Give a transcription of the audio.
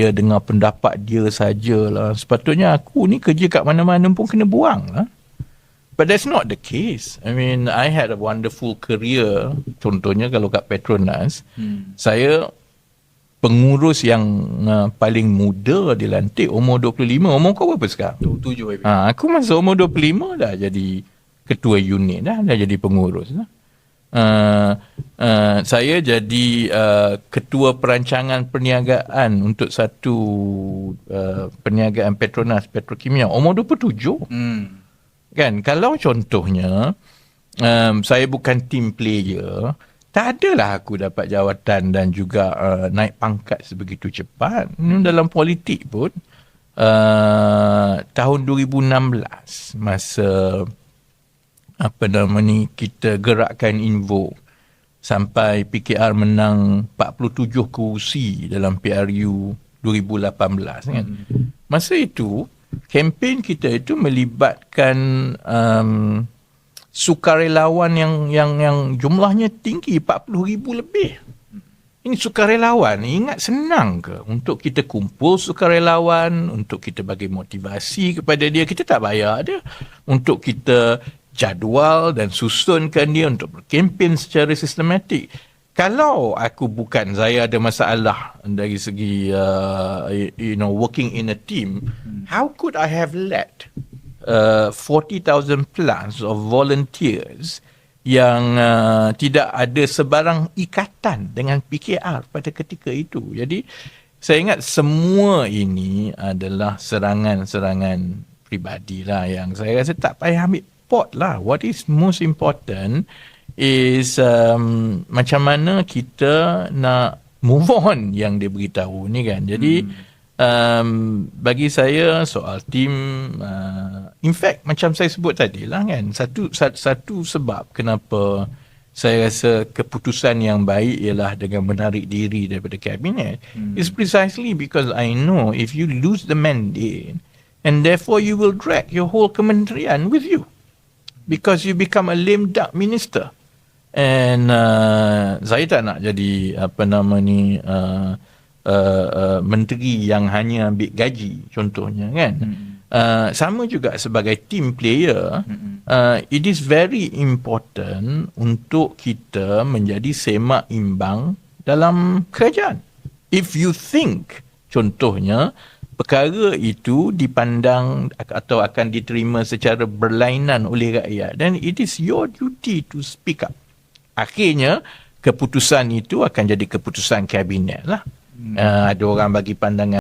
dia dengar pendapat dia sajalah. Sepatutnya aku ni kerja kat mana-mana pun kena buang lah. But that's not the case. I mean, I had a wonderful career. Contohnya kalau kat Petronas, hmm. saya pengurus yang uh, paling muda dilantik umur 25. Umur kau berapa sekarang? 27. Ha, aku masa umur 25 dah jadi ketua unit dah, dah jadi pengurus dah. Uh, uh, saya jadi uh, ketua perancangan perniagaan untuk satu uh, perniagaan Petronas Petrokimia umur 27 hmm. kan kalau contohnya um, saya bukan team player tak adalah aku dapat jawatan dan juga uh, naik pangkat sebegitu cepat hmm. dalam politik pun uh, tahun 2016 masa apa nama ni kita gerakkan Invo sampai PKR menang 47 kursi dalam PRU 2018 kan. Hmm. Masa itu kempen kita itu melibatkan um, sukarelawan yang yang yang jumlahnya tinggi 40,000 lebih. Ini sukarelawan, ingat senang ke untuk kita kumpul sukarelawan, untuk kita bagi motivasi kepada dia, kita tak bayar dia. Untuk kita jadual dan susunkan dia untuk berkempen secara sistematik. Kalau aku bukan saya ada masalah dari segi uh, you know working in a team, how could I have led uh, 40,000 plus of volunteers yang uh, tidak ada sebarang ikatan dengan PKR pada ketika itu. Jadi saya ingat semua ini adalah serangan-serangan pribadi lah yang saya rasa tak payah ambil support lah. What is most important is um, macam mana kita nak move on yang dia beritahu ni kan. Jadi hmm. um, bagi saya soal team, uh, in fact macam saya sebut tadi lah kan, satu, satu sebab kenapa saya rasa keputusan yang baik ialah dengan menarik diri daripada kabinet hmm. is precisely because I know if you lose the mandate and therefore you will drag your whole kementerian with you because you become a lame duck minister. And uh, saya tak nak jadi apa nama ni uh, uh, uh, menteri yang hanya ambil gaji contohnya kan. Hmm. Uh, sama juga sebagai team player, hmm. uh, it is very important untuk kita menjadi semak imbang dalam kerajaan. If you think, contohnya, perkara itu dipandang atau akan diterima secara berlainan oleh rakyat dan it is your duty to speak up. Akhirnya keputusan itu akan jadi keputusan kabinet lah. Hmm. Uh, ada orang bagi pandangan